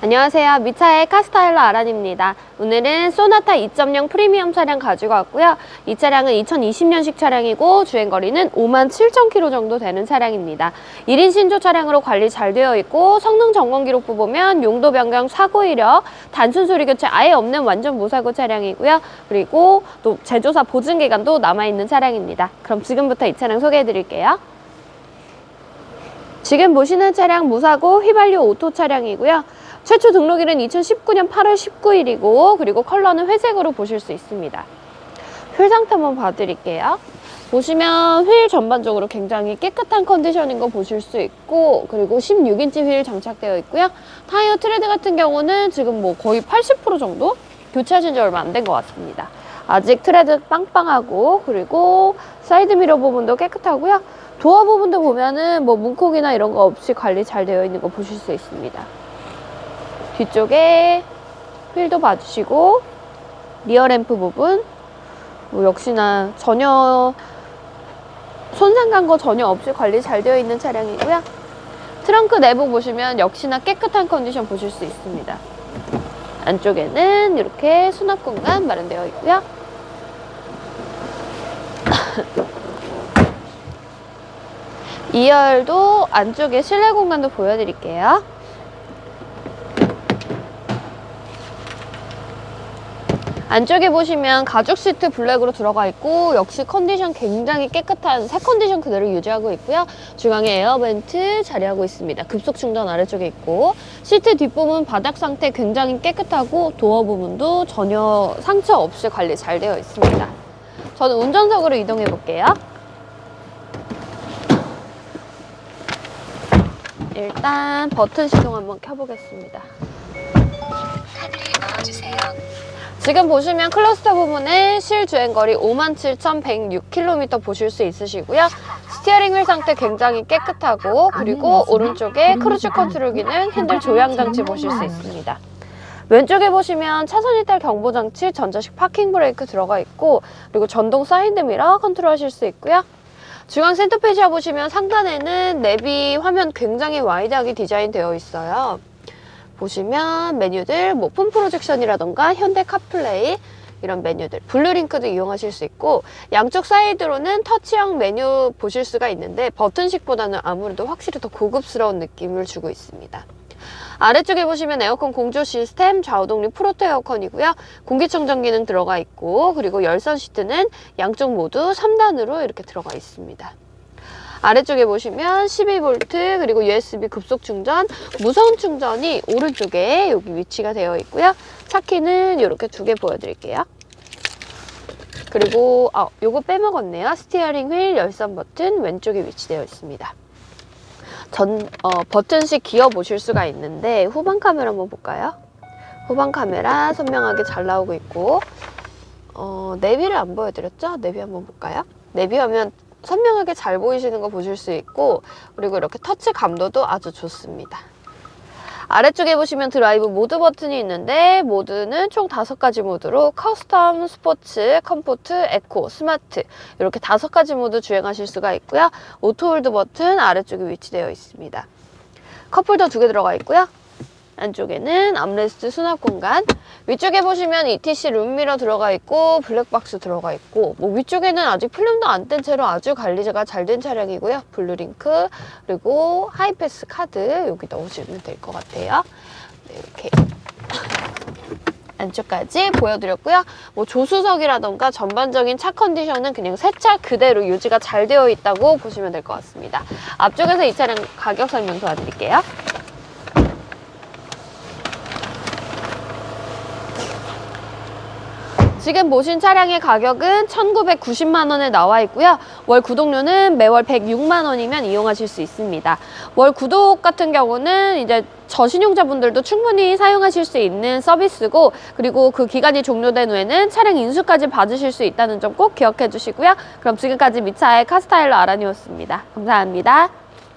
안녕하세요. 미차의 카스타일러 아란입니다. 오늘은 소나타 2.0 프리미엄 차량 가지고 왔고요. 이 차량은 2020년식 차량이고 주행거리는 5만 7천 킬로 정도 되는 차량입니다. 1인 신조 차량으로 관리 잘 되어 있고 성능 점검 기록부 보면 용도 변경 사고 이력, 단순 수리 교체 아예 없는 완전 무사고 차량이고요. 그리고 또 제조사 보증 기간도 남아 있는 차량입니다. 그럼 지금부터 이 차량 소개해 드릴게요. 지금 보시는 차량 무사고 휘발유 오토 차량이고요. 최초 등록일은 2019년 8월 19일이고 그리고 컬러는 회색으로 보실 수 있습니다. 휠 상태 한번 봐드릴게요. 보시면 휠 전반적으로 굉장히 깨끗한 컨디션인 거 보실 수 있고 그리고 16인치 휠 장착되어 있고요. 타이어 트레드 같은 경우는 지금 뭐 거의 80% 정도 교체하신 지 얼마 안 된 것 같습니다. 아직 트레드 빵빵하고 그리고 사이드 미러 부분도 깨끗하고요. 도어 부분도 보면은 뭐 문콕이나 이런 거 없이 관리 잘 되어 있는 거 보실 수 있습니다. 뒤쪽에 휠도 봐주시고 리어 램프 부분 뭐 역시나 전혀 손상 간 거 전혀 없이 관리 잘 되어 있는 차량이고요. 트렁크 내부 보시면 역시나 깨끗한 컨디션 보실 수 있습니다. 안쪽에는 이렇게 수납 공간 마련되어 있고요. 이열도 안쪽에 실내 공간도 보여드릴게요. 안쪽에 보시면 가죽 시트 블랙으로 들어가 있고 역시 컨디션 굉장히 깨끗한 새 컨디션 그대로 유지하고 있고요. 중앙에 에어벤트 자리하고 있습니다. 급속 충전 아래쪽에 있고 시트 뒷부분 바닥 상태 굉장히 깨끗하고 도어 부분도 전혀 상처 없이 관리 잘 되어 있습니다. 저는 운전석으로 이동해 볼게요. 일단 버튼 시동 한번 켜보겠습니다. 카드를 넣어주세요. 지금 보시면 클러스터 부분에 실 주행거리 57,106km 보실 수 있으시고요. 스티어링 휠 상태 굉장히 깨끗하고 그리고 오른쪽에 크루즈 컨트롤 기능, 핸들 조향 장치 보실 수 있습니다. 왼쪽에 보시면 차선 이탈 경보 장치, 전자식 파킹 브레이크 들어가 있고 그리고 전동 사이드 미러 컨트롤 하실 수 있고요. 중앙 센터페시아 보시면 상단에는 내비 화면 굉장히 와이드하게 디자인 되어 있어요. 보시면 메뉴들 뭐 폰 프로젝션이라던가 현대 카플레이 이런 메뉴들 블루링크도 이용하실 수 있고 양쪽 사이드로는 터치형 메뉴 보실 수가 있는데 버튼식보다는 아무래도 확실히 더 고급스러운 느낌을 주고 있습니다. 아래쪽에 보시면 에어컨 공조 시스템 좌우 독립 프로토 에어컨이고요. 공기청정 기능 들어가 있고 그리고 열선 시트는 양쪽 모두 3단으로 이렇게 들어가 있습니다. 아래쪽에 보시면 12V 그리고 USB 급속 충전, 무선 충전이 오른쪽에 여기 위치가 되어 있고요. 차키는 이렇게 두 개 보여드릴게요. 그리고 아, 요거 빼먹었네요. 스티어링 휠 열선 버튼 왼쪽에 위치되어 있습니다. 전 어, 버튼식 기어 보실 수가 있는데 후방 카메라 한번 볼까요? 후방 카메라 선명하게 잘 나오고 있고 어, 내비를 안 보여드렸죠? 내비 한번 볼까요? 내비 화면 선명하게 잘 보이시는 거 보실 수 있고 그리고 이렇게 터치 감도도 아주 좋습니다. 아래쪽에 보시면 드라이브 모드 버튼이 있는데 모드는 총 다섯 가지 모드로 커스텀, 스포츠, 컴포트, 에코, 스마트 이렇게 다섯 가지 모드 주행하실 수가 있고요. 오토홀드 버튼 아래쪽에 위치되어 있습니다. 컵홀더 두 개 들어가 있고요. 안쪽에는 암레스트 수납 공간 위쪽에 보시면 ETC 룸미러 들어가 있고 블랙박스 들어가 있고 뭐 위쪽에는 아직 필름도 안 뗀 채로 아주 관리가 잘 된 차량이고요 블루링크 그리고 하이패스 카드 여기 넣으시면 될 것 같아요 네, 이렇게 안쪽까지 보여드렸고요. 뭐 조수석이라던가 전반적인 차 컨디션은 그냥 새 차 그대로 유지가 잘 되어 있다고 보시면 될 것 같습니다. 앞쪽에서 이 차량 가격 설명 도와드릴게요. 지금 보신 차량의 가격은 1,990만 원에 나와 있고요. 월 구독료는 매월 106만 원이면 이용하실 수 있습니다. 월 구독 같은 경우는 이제 저신용자분들도 충분히 사용하실 수 있는 서비스고 그리고 그 기간이 종료된 후에는 차량 인수까지 받으실 수 있다는 점 꼭 기억해 주시고요. 그럼 지금까지 미차의 카스타일러 아란이었습니다. 감사합니다.